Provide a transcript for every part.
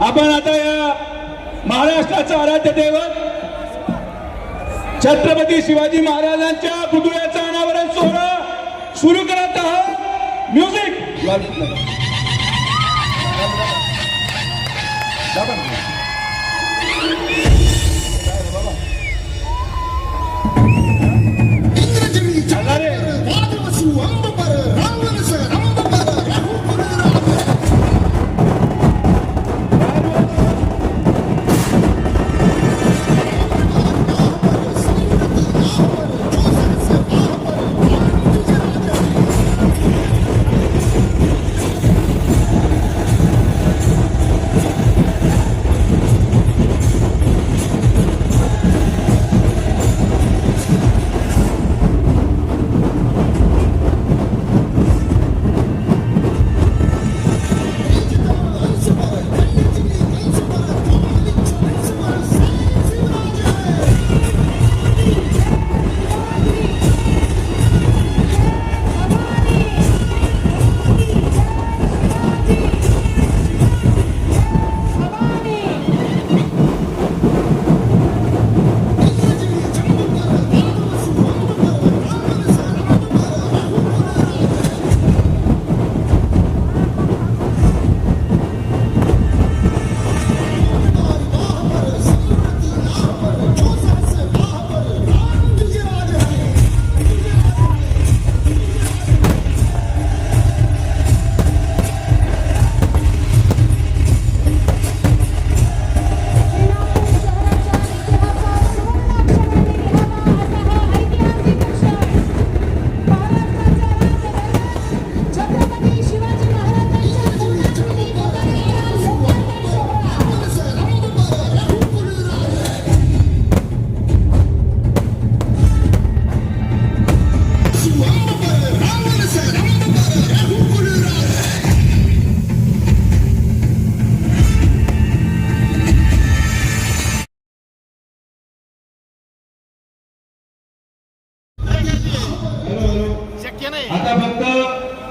आपण आता या महाराष्ट्राचं आराध्य दैवत छत्रपती शिवाजी महाराजांच्या पुतळ्याचं अनावरण सोहळा सुरू करत आहोत. म्युझिक इंग्रजनी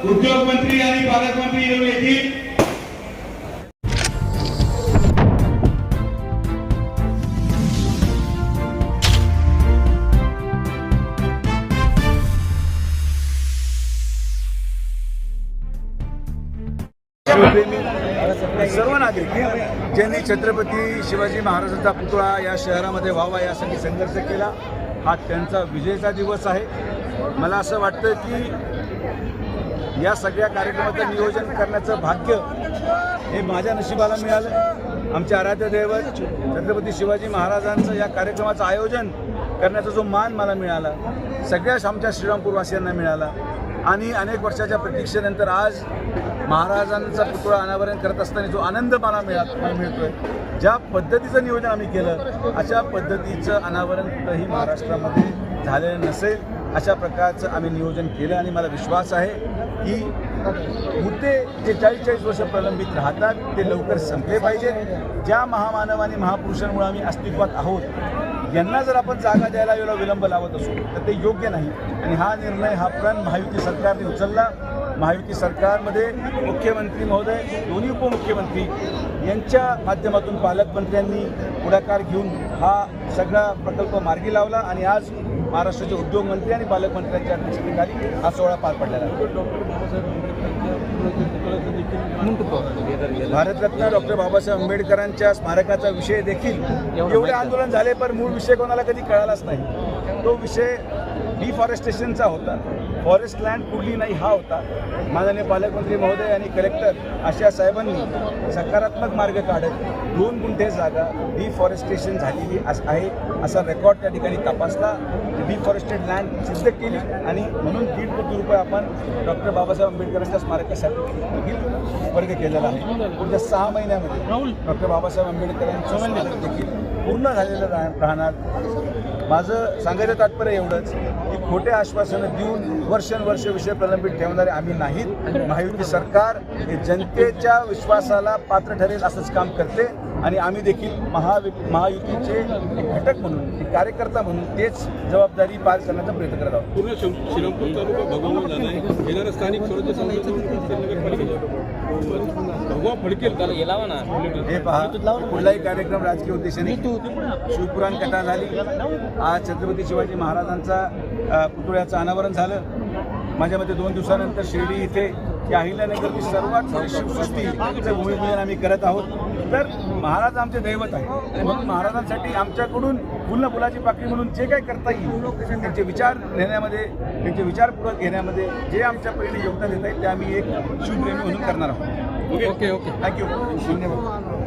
उद्योग मंत्री आणि पालकमंत्री येऊन येतील. सर्व नागरिक ज्यांनी छत्रपती शिवाजी महाराजांचा पुतळा या शहरामध्ये व्हावा यासाठी संघर्ष केला हा त्यांचा विजयचा दिवस आहे. मला असं वाटतं की या सगळ्या कार्यक्रमाचं नियोजन करण्याचं भाग्य हे माझ्या नशिबाला मिळालं. आमचे आराध्य दैवत छत्रपती शिवाजी महाराजांचं या कार्यक्रमाचं आयोजन करण्याचा जो मान मला मिळाला सगळ्याच आमच्या श्रीरामपूरवासियांना मिळाला. आणि अनेक वर्षाच्या प्रतीक्षेनंतर आज महाराजांचा पुतळा अनावरण करत असताना जो आनंद मला मिळा मिळतोय. ज्या पद्धतीचं नियोजन आम्ही केलं अशा पद्धतीचं अनावरण कुठंही महाराष्ट्रामध्ये झालेलं नसेल. अशा प्रकारचं आम्ही नियोजन केलं आणि मला विश्वास आहे. की मुद्दे जे चाळीस चाळीस वर्ष प्रलंबित राहतात ते लवकर संपले पाहिजेत. ज्या महामानवानी महापुरुषांमुळे आम्ही अस्तित्वात आहोत यांना जर आपण जागा द्यायला वेळेला विलंब लावत असू तर ते योग्य नाही. आणि हा निर्णय हा प्रण महायुती सरकारने उचलला. महायुती सरकारमध्ये मुख्यमंत्री महोदय दोन्ही उपमुख्यमंत्री यांच्या माध्यमातून पालकमंत्र्यांनी पुढाकार घेऊन हा सगळा प्रकल्प मार्गी लावला. आणि आज महाराष्ट्राचे उद्योगमंत्री आणि पालकमंत्र्यांच्या अध्यक्षतेखाली हा सोहळा पार पडलेला आहे. भारतरत्न डॉक्टर बाबासाहेब आंबेडकरांच्या स्मारकाचा विषय देखील एवढे आंदोलन झाले पण मूळ विषय कोणाला कधी कळालाच नाही. तो विषय डिफॉरेस्टेशनचा होता. फॉरेस्ट लँड कुठली नाही हा होता. माननीय पालकमंत्री महोदय आणि कलेक्टर अशा साहेबांनी सकारात्मक मार्ग काढत दोन गुंठे जागा डिफॉरेस्टेशन झालेली अस- आहे असा रेकॉर्ड त्या ठिकाणी तपासला. डिफॉरेस्टेड लँड सिद्ध केली आणि म्हणून दीड कोटी रुपये आपण डॉक्टर बाबासाहेब आंबेडकरांच्या स्मारकासाठी वर्ग केलेला आहे. पुढच्या सहा महिन्यामध्ये डॉक्टर बाबासाहेब आंबेडकरांचं स्मारक देखील पूर्ण झालेलं राह- राहणार. माझं सांगायचं तात्पर्य एवढंच खोटे आश्वासनं देऊन वर्षानुवर्ष विषय प्रलंबित ठेवणारे आम्ही नाहीत. महायुती सरकार हे जनतेच्या विश्वासाला पात्र ठरेल असंच काम करते. आणि आम्ही देखील महा महायुतीचे एक घटक म्हणून एक कार्यकर्ता म्हणून तेच जबाबदारी पार करण्याचा प्रयत्न करत आहोत. पूर्ण शिव- श्रीरामपूर तालुका भगवा झाला आहे. येणाऱ्या स्थानिक स्वराज्य संस्थेचं नगरपालिकेच्या भगवा फडकेल त्याला ना. हे पहा कुठलाही कार्यक्रम राजकीय उद्देशाने शिवपुराण कथा झाली आज छत्रपती शिवाजी महाराजांचा पुतळ्याचं अनावरण झालं. माझ्या मते दोन दिवसानंतर शिर्डी इथे या अहिल्यानगरची सर्वात मोठी शिवसृष्टीचं भूमिपूजन आम्ही करत आहोत. तर महाराज आमचे दैवत आहे आणि म्हणून महाराजांसाठी आमच्याकडून फुलं फुलाची पाकळी म्हणून जे काही करता येईल त्यांचे विचार घेण्यामध्ये त्यांचे विचारपूर्वक घेण्यामध्ये जे आमच्या परीने योगदान देता येईल ते आम्ही एक शिवप्रेमी म्हणून करणार आहोत. Okay okay. थँक्यू धन्यवाद.